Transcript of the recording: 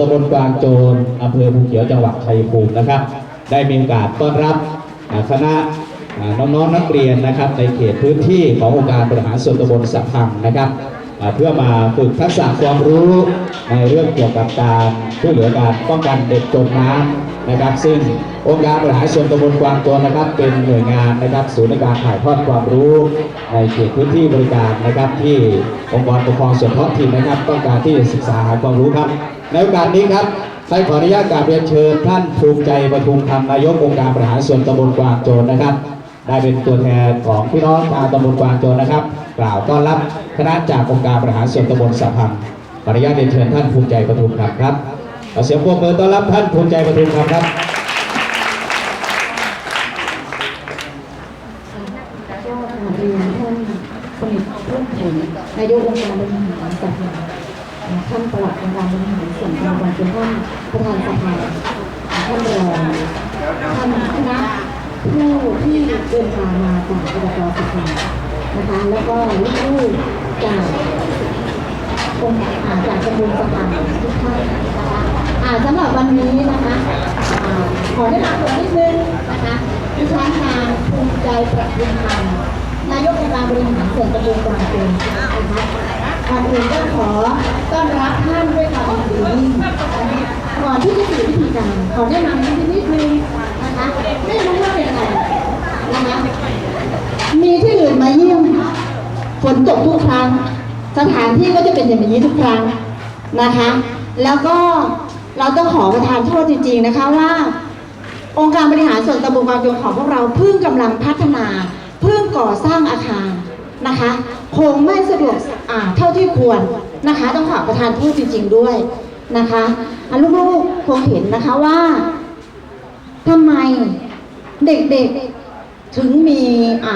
ตำบลกวางโจรอำเภอภูเขียวจังหวัดชัยภูมินะครับ ได้มีโอกาสต้อนรับคณะน้องๆนักเรียนนะครับในเขตพื้นที่ขององค์การบริหารส่วนตำบลสะพังนะครับ เพื่อมาฝึกทักษะความรู้ในเรื่องเกี่ยวกับการช่วยเหลือการป้องกันเด็กจมน้ำนะครับ ซึ่งองค์การบริหารส่วนตำบลกวางโจรนะครับ เป็นหน่วยงานนะครับศูนย์ในการถ่ายทอดความรู้ในเขตพื้นที่บริการนะครับ ที่องค์กรปกครองส่วนท้องถิ่นนะครับ ต้องการที่จะศึกษาหาความรู้ครับ ในโอกาสนี้ครับใช้ขออนุญาตกราบเรียนเชิญท่านภูมิใจประทุมธรรมนายกองค์การบริหารส่วนตำบลกวางโจรนะครับ ได้เป็นตัวแทนของพี่น้องชาวตำบลกวางโจรนะครับ กล่าวต้อนรับคณะจากองค์การบริหารส่วนตำบลสะพังขออนุญาตเรียนเชิญท่านภูมิใจประทุมธรรมครับขอเสียงปรบมือต้อนรับท่านภูมิใจประทุมธรรมครับก็กราบเรียนท่านสนิทเพื่อนผลนายกองค์การบริหารสภาท่านประหลัดองค์การบริหารส่วนตำบลเป็นท่านประธานสภาท่านรองท่านคณะผู้ที่ เดินทางมาจากอบตสภานะคะ แล้วก็ลูกๆจากองค์จากตำบลสภาทุกท่านนะคะสำหรับวันนี้นะคะขอแนะนำตัวนิดนึงนะคะดิฉันนางภูมิใจประทุมธรรมนายกองค์การบริหารส่วนตำบลกวางเจงนะคะก่อนอื่นก็ขอต้อนรับท่านด้วยความยินดียิ่งนก่อนที่จะสู่พิธีการขอแนะนำนิดนิดนึงนะคะไม่รู้ว่าเป็นอะไรนะคะมีที่อื่นมาเยี่ยม ฝ นตกทุกครั้ง สถานที่ก็จะเป็นอย่างนี้ทุกครั้งนะคะ แล้วก็เราต้องขอประทานโทษจริง ๆนะคะว่า องค์การบริหารส่วนตำบลบางยงของพวกเราเพิ่งกำลังพัฒนาเพิ่งก่อสร้างอาคารนะคะ คงไม่สะดวกอ่าเท่าที่ควรนะคะ ต้องขอประทานโทษจริง ๆด้วยนะคะลูกๆคงเห็นนะคะว่าทำไมเด็กๆถึงมีอ่า